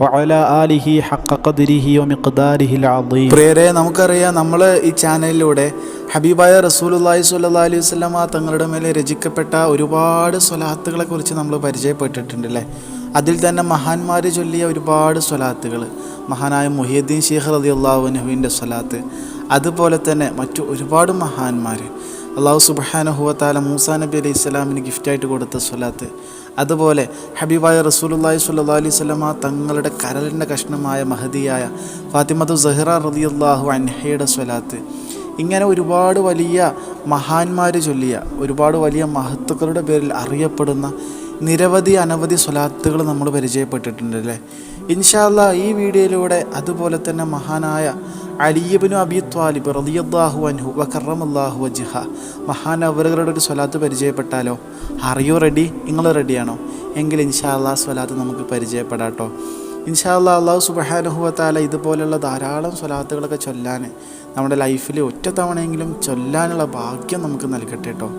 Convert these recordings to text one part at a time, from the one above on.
ആലിഹി പ്രിയരെ നമുക്കറിയാം നമ്മൾ ഈ ചാനലിലൂടെ ഹബീബായ റസൂലുല്ലാഹി സ്വല്ലാ അലൈഹി വസ്ലമ തങ്ങളുടെ മേലെ രചിക്കപ്പെട്ട ഒരുപാട് സ്വലാത്തുകളെ കുറിച്ച് നമ്മൾ പരിചയപ്പെട്ടിട്ടുണ്ടല്ലേ അതിൽ തന്നെ മഹാന്മാർ ചൊല്ലിയ ഒരുപാട് സ്വലാത്തുകൾ. മഹാനായ മുഹിയദ്ദീൻ ഷീഖ് അലി അള്ളാഹുനുഹുവിന്റെ സ്വലാത്ത്. അതുപോലെ തന്നെ മറ്റു ഒരുപാട് മഹാന്മാർ. അള്ളാഹു സുബാനുഹുവത്താല മൂസാ നബി അലൈഹി സ്വലാമിന് ഗിഫ്റ്റായിട്ട് കൊടുത്ത സ്വലാത്ത്. അതുപോലെ ഹബീബായ റസൂലുള്ളാഹി സ്വല്ലല്ലാഹി അലൈഹി സ്വലമ തങ്ങളുടെ കരലിന്റെ കഷ്ണമായ മഹദിയായ ഫാത്തിമത്തു സഹ്റ റളിയല്ലാഹു അൻഹയുടെ സ്വലാത്ത്. ഇങ്ങനെ ഒരുപാട് വലിയ മഹാന്മാർ ചൊല്ലിയ ഒരുപാട് വലിയ മഹത്തുക്കളുടെ പേരിൽ അറിയപ്പെടുന്ന നിരവധി അനവധി സ്വലാത്തുകൾ നമ്മൾ പരിചയപ്പെട്ടിട്ടുണ്ട് അല്ലേ? ഇൻഷാല്ല ഈ വീഡിയോയിലൂടെ അതുപോലെ തന്നെ മഹാനായ അലിയബിനു അബി ത്വാലിബ് റളിയല്ലാഹു അൻഹു വക്കറമല്ലാഹു വജിഹ. മഹാനവറുകളുടെ ഒരു സ്വലാത്ത് പരിചയപ്പെട്ടാലോ? അറിയോ റെഡി നിങ്ങൾ റെഡിയാണോ എങ്കിൽ ഇൻഷാ അള്ളാഹ് സ്വലാത്ത് നമുക്ക് പരിചയപ്പെടാട്ടോ. ഇൻഷാല്ലാ അള്ളാഹു സുബഹാനുഹുവത്താല ഇതുപോലെയുള്ള ധാരാളം സ്വലാത്തുകളൊക്കെ ചൊല്ലാൻ നമ്മുടെ ലൈഫിൽ ഒറ്റ തവണയെങ്കിലും ചൊല്ലാനുള്ള ഭാഗ്യം നമുക്ക് നൽകട്ടെ കേട്ടോ.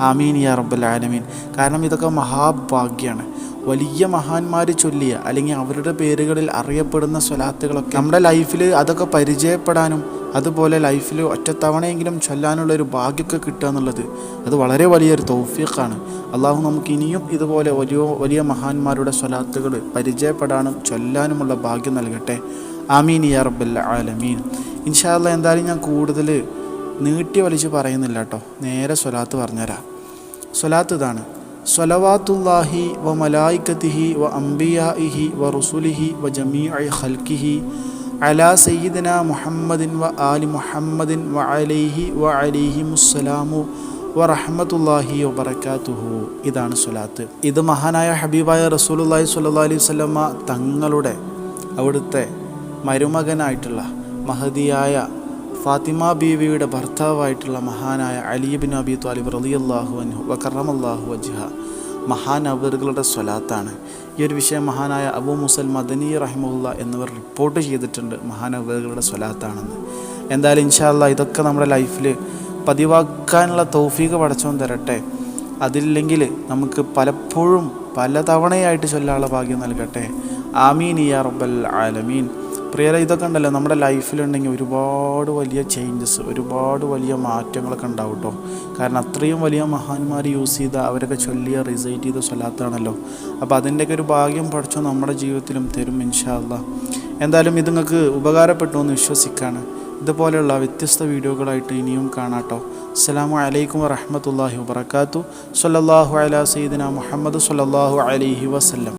ആമീൻ യാ റബ്ബൽ ആലമീൻ. കാരണം ഇതൊക്കെ മഹാഭാഗ്യമാണ് വലിയ മഹാന്മാർ ചൊല്ലിയ അല്ലെങ്കിൽ അവരുടെ പേരുകളിൽ അറിയപ്പെടുന്ന സ്വലാത്തുകളൊക്കെ നമ്മുടെ ലൈഫിൽ അതൊക്കെ പരിചയപ്പെടാനും അതുപോലെ ലൈഫിൽ ഒറ്റത്തവണയെങ്കിലും ചൊല്ലാനുള്ള ഒരു ഭാഗ്യമൊക്കെ കിട്ടുക എന്നുള്ളത് അത് വളരെ വലിയൊരു തൗഫീഖാണ്. അള്ളാഹു നമുക്ക് ഇനിയും ഇതുപോലെ വലിയ വലിയ മഹാന്മാരുടെ സ്വലാത്തുകൾ പരിചയപ്പെടാനും ചൊല്ലാനുമുള്ള ഭാഗ്യം നൽകട്ടെ. ആമീൻ യാ റബ്ബൽ ആലമീൻ. ഇൻഷാല്ല എന്തായാലും ഞാൻ കൂടുതൽ നീട്ടി വലിച്ച് പറയുന്നില്ല കേട്ടോ നേരെ സ്വലാത്ത് പറഞ്ഞുതരാം. സ്വലാത്ത് ഇതാണ്. സ്വലവാത്തുല്ലാഹി വ മലായിക്കത്തിഹി വ അംബിയാഇഹി വ റുസുലിഹി വ ജമീ ഖൽക്കിഹി അലാ സയ്യിദന മുഹമ്മദിൻ വ ആലി മുഹമ്മദിൻ വ അലൈഹി വ അലിഹി മുസ്സലാമു വ വബർക്കാത്തുഹു ഇതാണ് സ്വലാത്ത്. ഇത് മഹാനായ ഹബീബായ റസൂലുള്ളാഹി സ്വല്ലല്ലാഹി അലൈഹി വസല്ലമ തങ്ങളുടെ അവിടുത്തെ മരുമകനായിട്ടുള്ള മഹദിയായ ഫാത്തിമ ബീവിയുടെ ഭർത്താവായിട്ടുള്ള മഹാനായ അലിബിൻ അബി ത്വാലിബ് റളിയല്ലാഹു അൻഹു വക്കറമല്ലാഹു വജ്ഹ. മഹാനവറുകളുടെ സ്വലാത്താണ്. ഈ ഒരു വിഷയം മഹാനായ അബു മുസൽ മദനി റഹിമുല്ല എന്നിവർ റിപ്പോർട്ട് ചെയ്തിട്ടുണ്ട് മഹാനവറുകളുടെ സ്വലാത്താണെന്ന്. എന്തായാലും ഇൻഷാല്ല ഇതൊക്കെ നമ്മുടെ ലൈഫിൽ പതിവാക്കാനുള്ള തൗഫീഖ് പടച്ചോൻ തരട്ടെ. അതില്ലെങ്കിൽ നമുക്ക് പലപ്പോഴും പല തവണയായിട്ട് ചൊല്ലാനുള്ള ഭാഗ്യം നൽകട്ടെ. ആമീൻ യാ റബ്ബൽ ആലമീൻ. പ്രിയരെ ഇതൊക്കെ ഉണ്ടല്ലോ നമ്മുടെ ലൈഫിലുണ്ടെങ്കിൽ ഒരുപാട് വലിയ ചേഞ്ചസ് ഒരുപാട് വലിയ മാറ്റങ്ങളൊക്കെ ഉണ്ടാവും കേട്ടോ കാരണം അത്രയും വലിയ മഹാന്മാർ യൂസ് ചെയ്ത അവരൊക്കെ ചൊല്ലിയ റിസൈറ്റ് ചെയ്ത സ്വലാത്താണല്ലോ. അപ്പോൾ അതിന്റെയൊക്കെ ഒരു ഭാഗ്യം പഠിച്ചോ നമ്മുടെ ജീവിതത്തിലും തരും ഇൻഷാല്ല എന്തായാലും ഇത് നിങ്ങൾക്ക് ഉപകാരപ്പെട്ടു എന്ന് വിശ്വസിക്കാണ്. ഇതുപോലെയുള്ള വ്യത്യസ്ത വീഡിയോകളായിട്ട് ഇനിയും കാണാട്ടോ അസ്സാം വലൈക്കും വറഹമത്തല്ലാഹി വബർക്കാത്തു സല്ലല്ലാഹു അലാ സീദിന മുഹമ്മദ് സല്ലാഹു അലൈഹി വസല്ലം.